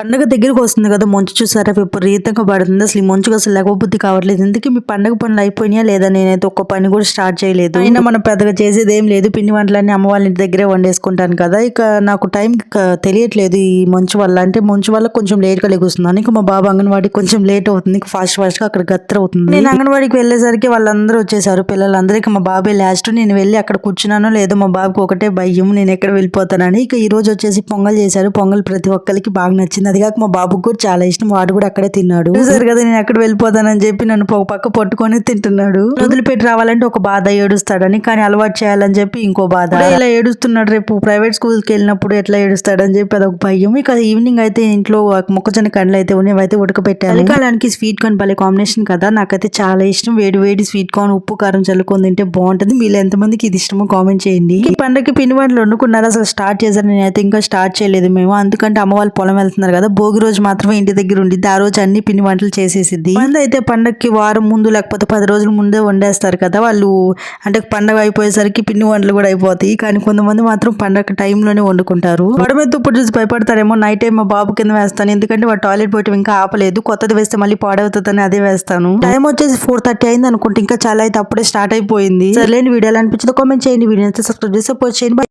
పండగ దగ్గరికి వస్తుంది కదా మంచు చూసారా? విపరీతంగా పడుతుంది. అసలు ఈ మంచుకు అసలు లేకపోతే కావట్లేదు. ఎందుకు మీ పండగ పనులు అయిపోయినాయా లేదా? నేనైతే ఒక్క పని కూడా స్టార్ట్ చేయలేదు. అయినా మనం పెద్దగా చేసేది ఏం లేదు. పిండి వంటలన్నీ అమ్మ వాళ్ళ ఇంటి దగ్గరే వండేసుకుంటాను కదా. ఇక నాకు టైం తెలియట్లేదు ఈ మంచు వల్ల. అంటే మంచు వల్ల కొంచెం లేట్గా లెగుస్తున్నాను. ఇక మా బాబు అంగన్వాడికి కొంచెం లేట్ అవుతుంది. ఫాస్ట్ ఫాస్ట్గా అక్కడ గత్తర అవుతుంది. నేను అంగన్వాడికి వెళ్ళేసరికి వాళ్ళందరూ వచ్చేసారు పిల్లలందరూ. ఇక మా బాబే లాస్ట్. నేను వెళ్ళి అక్కడ కూర్చున్నానో లేదో మా బాబుకి ఒకటే భయం. నేను ఎక్కడ వెళ్ళిపోతానని. ఇక ఈ రోజు వచ్చేసి పొంగల్ చేశారు. పొంగల్ ప్రతి ఒక్కరికి బాగా నచ్చింది. అది కాక మా బాబుకి కూడా చాలా ఇష్టం. వాడు కూడా అక్కడే తిన్నాడు. చూసారు కదా నేను ఎక్కడ వెళ్ళిపోతానని చెప్పి నన్ను ఒక పక్క పట్టుకొని తింటున్నాడు. వదిలిపెట్టి రావాలంటే ఒక బాధ ఏడుస్తాడని కానీ అలవాటు చేయాలని చెప్పి ఇంకో బాధ. ఇలా ఏడుస్తున్నాడు రేపు. ప్రైవేట్ స్కూల్కి వెళ్ళినప్పుడు ఎట్లా ఏడుస్తాడని చెప్పి అదొక భయం. ఇక ఈవినింగ్ అయితే ఇంట్లో మొక్కజొన్న కండ్లు అయితే ఉన్నాయి అయితే ఉడకబెట్టాను చలికాలానికి స్వీట్ కార్న్ భలే కాంబినేషన్ కదా. నాకైతే చాలా ఇష్టం. వేడి వేడి స్వీట్ కార్న్ ఉప్పు కారం చల్లుకొని తింటే బాగుంటుంది. మీరు ఎంతమందికి ఇది ఇష్టమో కామెంట్ చేయండి. ఈ పండగకి పిండి వంటలు వండుకున్నారా? అసలు స్టార్ట్ చేశారు నేనైతే ఇంకా స్టార్ట్ చేయలేదు మేము. అందుకంటే అమ్మ వాళ్ళు పొలం వెళ్తున్నారు కదా భోగి రోజు మాత్రమే ఇంటి దగ్గర ఉండిద్ది. ఆ రోజు అన్ని పిండి వంటలు చేసేసిద్ది. మంది అయితే పండగకి వారం ముందు లేకపోతే పది రోజుల ముందే వండేస్తారు కదా వాళ్ళు. అంటే పండగ అయిపోయేసరికి పిండి వంటలు కూడా అయిపోతాయి. కానీ కొంతమంది మాత్రం పండగ టైంలోనే వండుకుంటారు. మీద ఇప్పుడు చూసి భయపడతారేమో. నైట్ టైం మా బాబు కింద వేస్తాను. ఎందుకంటే వాడు టాయిలెట్ పోయటం ఇంకా ఆపలేదు. కొత్తది వేస్తే మళ్ళీ పాడవుతుందని అదే వేస్తాను. టైం వచ్చేసి ఫోర్ థర్టీ అయింది అనుకుంటే. ఇంకా చాలా అయితే అప్పుడే స్టార్ట్ అయిపోయింది. సర్లేండి వీడియో అనిపించింది కామెంట్ చేయండి. వీడియో సబ్స్క్రైబ్ చేసి సపోర్ట్ చేయండి.